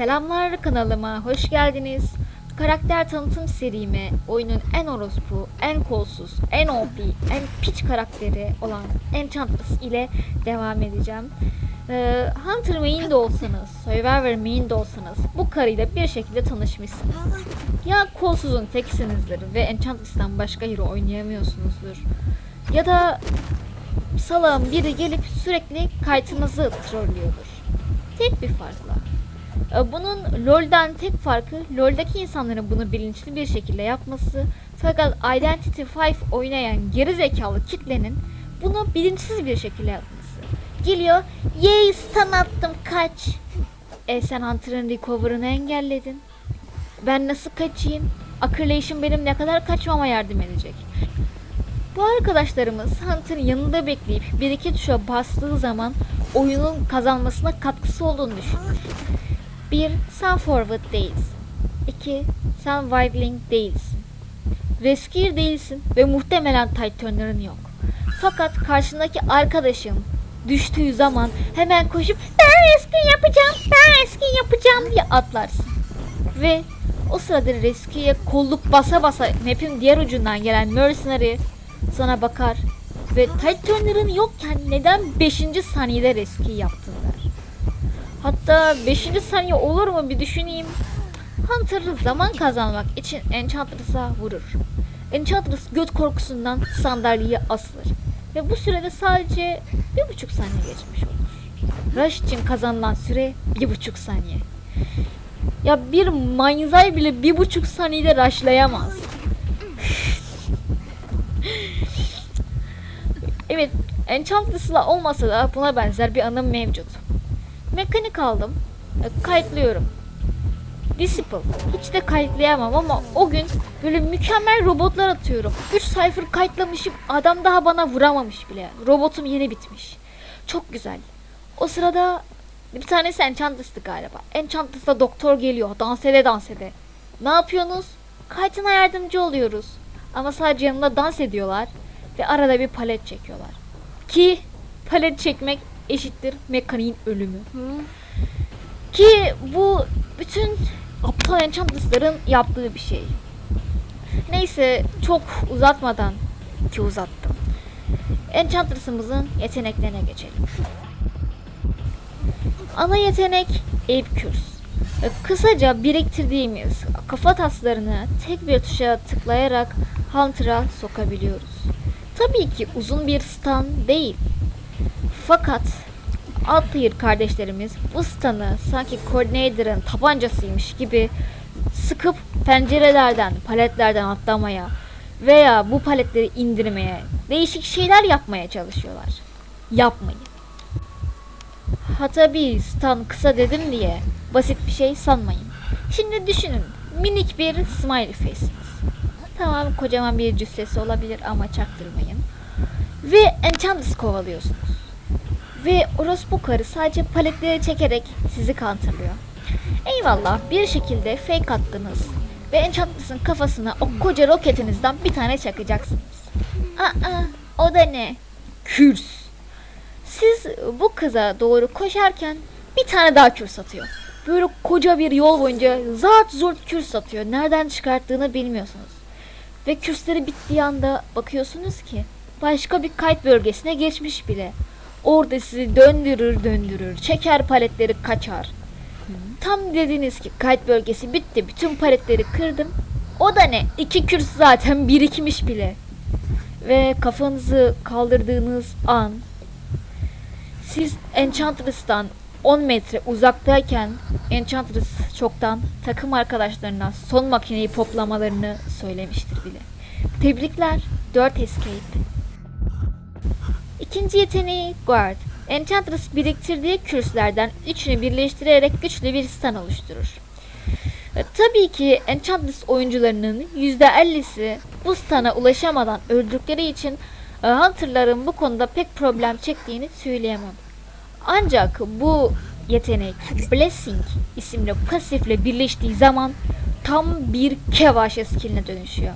Selamlar kanalıma, hoş geldiniz. Karakter tanıtım serime oyunun en orospu, en kolsuz, en OP, en piç karakteri olan Enchantress ile devam edeceğim. Ee, Hunter main de olsanız, Survivor main de olsanız bu karıyla bir şekilde tanışmışsınız. Ya kolsuzun tekisinizdir ve Enchantress'tan başka hero oynayamıyorsunuzdur. Ya da salağın biri gelip sürekli kaytınızı trollüyordur. Tek bir farkla. E, Bunun LoL'den tek farkı LoL'deki insanların bunu bilinçli bir şekilde yapması fakat Identity 5 oynayan geri zekalı kitlenin bunu bilinçsiz bir şekilde yapması. Geliyor, yey stun attım kaç. E sen Hunter'ın recover'ını engelledin. Ben nasıl kaçayım? Accrelation benim ne kadar kaçmama yardım edecek. Bu arkadaşlarımız Hunter'ın yanında bekleyip bir iki tuşa bastığı zaman oyunun kazanmasına katkısı olduğunu düşünür. 1. Sen forward değilsin. 2. Sen wildling değilsin. Rescuer değilsin ve muhtemelen tight turner'ın yok. Fakat karşındaki arkadaşın düştüğü zaman hemen koşup ben rescue yapacağım, ben rescue yapacağım diye atlarsın. Ve o sırada rescue'ye kolluk basa basa map'in diğer ucundan gelen mercenary sana bakar ve tight turner'ın yokken neden 5. saniyede rescue yaptın. Hatta 5. saniye olur mu bir düşüneyim. Hunter zaman kazanmak için Enchantress'a vurur. Enchantress göt korkusundan sandalyeye asılır. Ve bu sürede sadece bir buçuk saniye geçmiş olur. Rush için kazanılan süre bir buçuk saniye. Ya bir manzay bile bir buçuk saniyede rushlayamaz. evet, Enchantress'la olmasa da buna benzer bir anım mevcut. Mekanik aldım. e, Kayıtlıyorum. Disciple. Hiç de kayıtlayamam ama o gün böyle mükemmel robotlar atıyorum. 3 sayfır kayıtlamışım. Adam daha bana vuramamış bile. Robotum yeni bitmiş. Çok güzel. O sırada bir tanesi Enchantress'tı galiba. Enchantress'la doktor geliyor. Dans ede dans ede. Ne yapıyorsunuz? Kaytına yardımcı oluyoruz. Ama sadece yanında dans ediyorlar. Ve arada bir palet çekiyorlar. Ki palet çekmek eşittir mekaniğin ölümü. Ki bu bütün aptal Enchantress'ların yaptığı bir şey. Neyse çok uzatmadan ki uzattım. Enchantress'ımızın yeteneklerine geçelim. Ana yetenek Ape Curse. E, Kısaca biriktirdiğimiz kafa taslarını tek bir tuşa tıklayarak Hunter'a sokabiliyoruz. Tabii ki uzun bir stun değil. Fakat Outlier kardeşlerimiz bu stun'ı sanki Coordinator'ın tabancasıymış gibi sıkıp pencerelerden, paletlerden atlamaya veya bu paletleri indirmeye, değişik şeyler yapmaya çalışıyorlar. Yapmayın. Ha tabii stun kısa dedim diye basit bir şey sanmayın. Şimdi düşünün minik bir smiley face'iniz. Tamam kocaman bir cüssesi olabilir ama çaktırmayın. Ve Enchantress kovalıyorsunuz. Ve orospu karı sadece paletleri çekerek sizi kantırlıyor. Eyvallah bir şekilde fake attınız. Ve Enchantress'ın kafasına o koca roketinizden bir tane çakacaksınız. Aa o da ne? Kürs. Siz bu kıza doğru koşarken bir tane daha kürs atıyor. Böyle koca bir yol boyunca zart zurt kürs atıyor. Nereden çıkarttığını bilmiyorsunuz. Ve kürsleri bittiği anda bakıyorsunuz ki başka bir kayıt bölgesine geçmiş bile. Orada sizi döndürür döndürür. Çeker paletleri kaçar. Tam dediniz ki kayıt bölgesi bitti. Bütün paletleri kırdım. O da ne? İki kürs zaten birikmiş bile. Ve kafanızı kaldırdığınız an siz Enchantress'tan 10 metre uzaktayken Enchantress çoktan takım arkadaşlarına son makineyi poplamalarını söylemiştir bile. Tebrikler 4 escape. İkinci yeteneği Guard. Enchantress biriktirdiği kürslerden üçünü birleştirerek güçlü bir stun oluşturur. E, Tabii ki Enchantress oyuncularının %50'si bu stun'a ulaşamadan öldükleri için e, Hunter'ların bu konuda pek problem çektiğini söyleyemem. Ancak bu yetenek Blessing isimli pasifle birleştiği zaman tam bir kevaşe skilline dönüşüyor.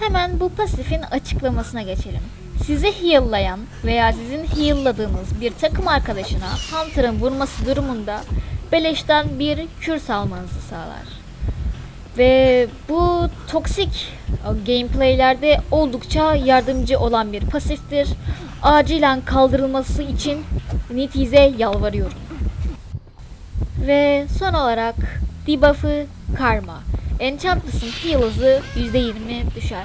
Hemen bu pasifin açıklamasına geçelim. Sizi heal'layan veya sizin heal'ladığınız bir takım arkadaşına Hunter'ın vurması durumunda beleşten bir kür salmanızı sağlar. Ve bu toksik gameplaylerde oldukça yardımcı olan bir pasiftir. Acilen kaldırılması için Nitiz'e yalvarıyorum. Ve son olarak debuff'ı Karma. Enchantress'ın heal hızı %20 düşer.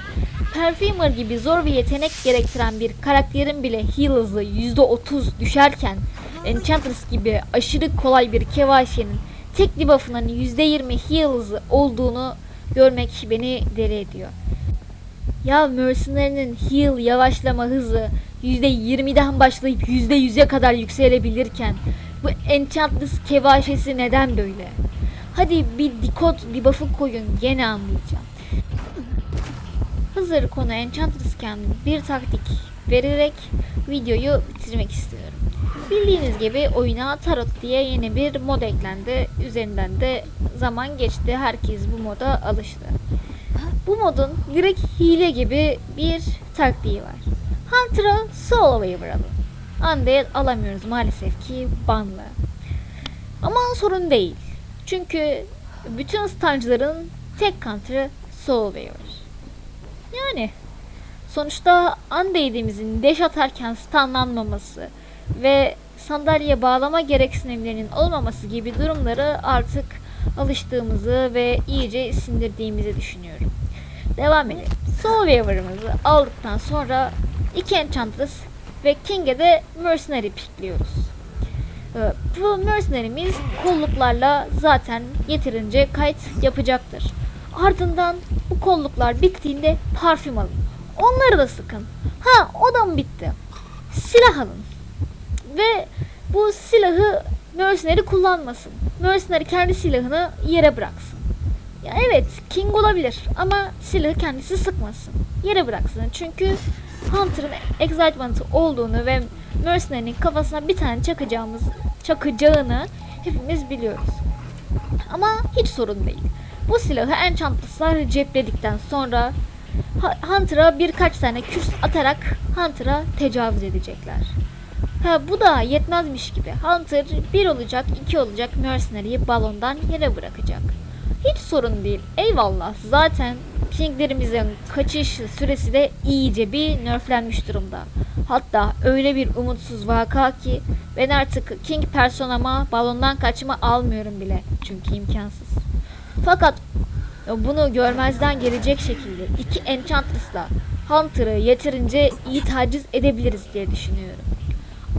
Perfumer gibi zor bir yetenek gerektiren bir karakterin bile heal hızı %30 düşerken Enchantress gibi aşırı kolay bir kevaşenin tek debuff'ının %20 heal hızı olduğunu görmek beni deli ediyor. Ya Mercenary'nin heal yavaşlama hızı %20'den başlayıp %100'e kadar yükselebilirken bu Enchantress kevaşesi neden böyle? Hadi bir dikot debuff'ı koyun gene anlayacağım. Hazır konu Enchantress'ken bir taktik vererek videoyu bitirmek istiyorum. Bildiğiniz gibi oyuna Tarot diye yeni bir mod eklendi. Üzerinden de zaman geçti. Herkes bu moda alıştı. Bu modun direkt hile gibi bir taktiği var. Hunter'a Soul Waver alın. Undead alamıyoruz maalesef ki banlı. Ama sorun değil. Çünkü bütün stancıların tek Soul Waver. Yani sonuçta Undead'imizin deş atarken stunlanmaması ve sandalye bağlama gereksinimlerinin olmaması gibi durumları artık alıştığımızı ve iyice sindirdiğimizi düşünüyorum. Devam edelim. Soul Waver'ımızı aldıktan sonra iki Enchantress ve King'e de Mercenary pikliyoruz. Ee, Bu Mercenary'miz kolluklarla zaten yeterince kayıt yapacaktır. Ardından bu kolluklar bittiğinde parfüm alın. Onları da sıkın. Ha o da mı bitti? Silah alın. Ve bu silahı Mercenary kullanmasın. Mercenary kendi silahını yere bıraksın. Ya evet King olabilir ama silahı kendisi sıkmasın. Yere bıraksın. Çünkü Hunter'ın excitement olduğunu ve Mercenary'nin kafasına bir tane çakacağımız çakacağını hepimiz biliyoruz. Ama hiç sorun değil. Bu silahı Enchantress'lar cepledikten sonra Hunter'a birkaç tane kürs atarak Hunter'a tecavüz edecekler. Ha bu da yetmezmiş gibi. Hunter bir olacak, iki olacak Mercenary'yi balondan yere bırakacak. Hiç sorun değil. Eyvallah. Zaten King'lerimizin kaçış süresi de iyice bir nerflenmiş durumda. Hatta öyle bir umutsuz vaka ki ben artık King personama balondan kaçma almıyorum bile. Çünkü imkansız. Fakat bunu görmezden gelecek şekilde iki Enchantress'la Hunter'ı yeterince iyi taciz edebiliriz diye düşünüyorum.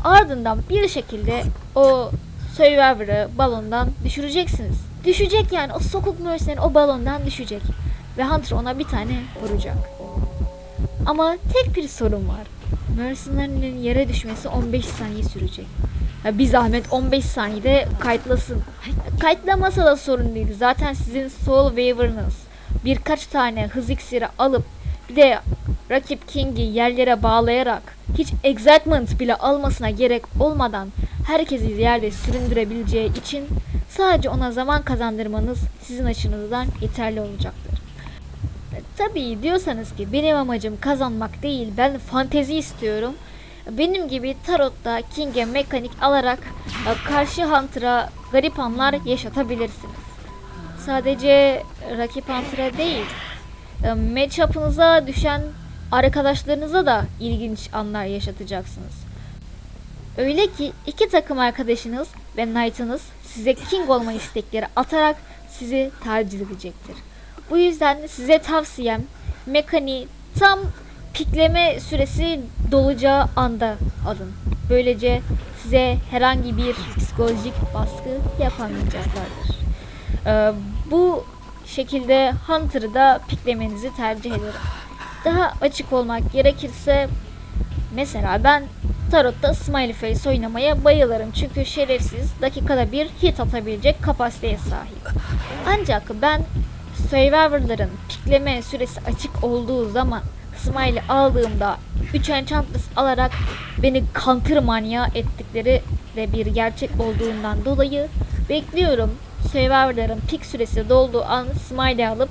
Ardından bir şekilde o Survivor'ı balondan düşüreceksiniz. Düşecek yani o sokuk Mercenary o balondan düşecek. Ve Hunter ona bir tane vuracak. Ama tek bir sorun var. Mercenary'nin yere düşmesi 15 saniye sürecek. Ya bir zahmet 15 saniyede kayıtlasın. Kayıtlamasa da sorun değil. Zaten sizin Soul Waver'ınız birkaç tane hız iksiri alıp bir de rakip King'i yerlere bağlayarak hiç excitement bile almasına gerek olmadan herkesi yerde süründürebileceği için sadece ona zaman kazandırmanız sizin açınızdan yeterli olacaktır. Tabii diyorsanız ki benim amacım kazanmak değil ben fantezi istiyorum. Benim gibi tarotta King'e mekanik alarak e, karşı Hunter'a garip anlar yaşatabilirsiniz. Sadece rakip Hunter'a değil, e, matchup'ınıza düşen arkadaşlarınıza da ilginç anlar yaşatacaksınız. Öyle ki iki takım arkadaşınız ve Knight'ınız size King olma istekleri atarak sizi taciz edecektir. Bu yüzden size tavsiyem mekaniği tam pikleme süresi dolacağı anda alın. Böylece size herhangi bir psikolojik baskı yapamayacaklardır. Ee, bu şekilde Hunter'ı da piklemenizi tercih ederim. Daha açık olmak gerekirse mesela ben Tarot'ta Smiley Face oynamaya bayılırım çünkü şerefsiz dakikada bir hit atabilecek kapasiteye sahip. Ancak ben Survivor'ların pikleme süresi açık olduğu zaman Smiley aldığımda 3 Enchantress alarak beni counter manya ettikleri de bir gerçek olduğundan dolayı bekliyorum. Survivor'ların pik süresi dolduğu an Smiley alıp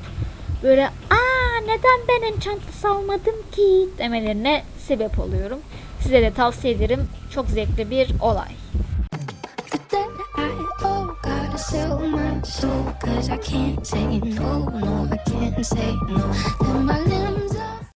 böyle aa neden ben Enchantress almadım ki demelerine sebep oluyorum. Size de tavsiye ederim. Çok zevkli bir olay. So cause I can't say no, no, I can't say no. Then my limbs